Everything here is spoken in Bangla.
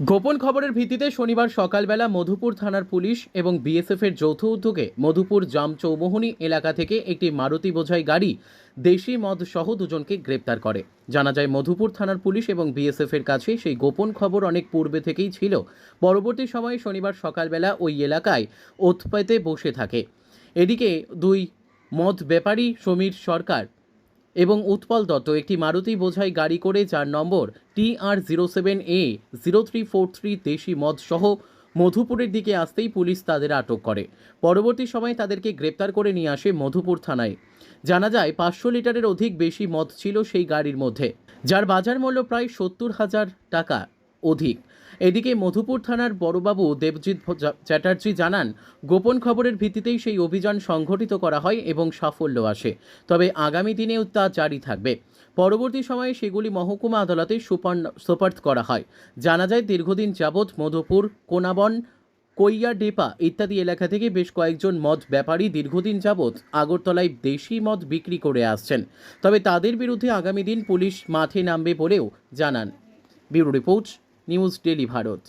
গোপন খবরের ভিত্তিতে শনিবার সকালবেলা মধুপুর থানার পুলিশ এবং বিএসএফ এর যৌথ উদ্যোগে মধুপুর জাম চৌমোহনী এলাকা থেকে একটি মারুতি বোঝাই গাড়ি দেশি মদ সহ দুজনকে গ্রেপ্তার করে। জানা যায়, মধুপুর থানার পুলিশ এবং বিএসএফ এর কাছে সেই গোপন খবর অনেক পূর্বে থেকেই ছিল। পরবর্তী সময়ে শনিবার সকালবেলা ওই এলাকায় ওতপেতে বসে থাকে। এদিকে দুই মদ ব্যাপারী সমীর সরকার এবং উৎপল দত্ত একটি মারুতি বোঝাই গাড়ি করে যার নম্বর T R zero seven A zero three four three দেশি মদ সহ মধুপুরের দিকে আসতেই পুলিশ তাদের আটক করে। পরবর্তী সময়ে তাদেরকে গ্রেপ্তার করে নিয়ে আসে মধুপুর থানায়। জানা যায়, পাঁচশো লিটারের অধিক বেশি মদ ছিল সেই গাড়ির মধ্যে, যার বাজার মূল্য প্রায় সত্তর হাজার টাকা অধিক। এদিকে মধুপুর থানার বড়বাবু দেবজিৎ চ্যাটার্জি জানান, গোপন খবরের ভিত্তিতেই সেই অভিযান সংঘটিত করা হয় এবং সাফল্য আসে। তবে আগামী দিনেও তা জারি থাকবে। পরবর্তী সময়ে সেগুলি মহকুমা আদালতে সুপার সুপার্দ করা হয়। জানা যায়, দীর্ঘদিন যাবৎ মধুপুর, কোনাবন কৈয়া ডেপা ইত্যাদি এলাকা থেকে বেশ কয়েকজন মদ ব্যাপারী দীর্ঘদিন যাবৎ আগরতলায় দেশি মদ বিক্রি করে আসছেন। তবে তাদের বিরুদ্ধে আগামী দিন পুলিশ মাঠে নামবে বলেও জানান। Bureau report news daily Bharat.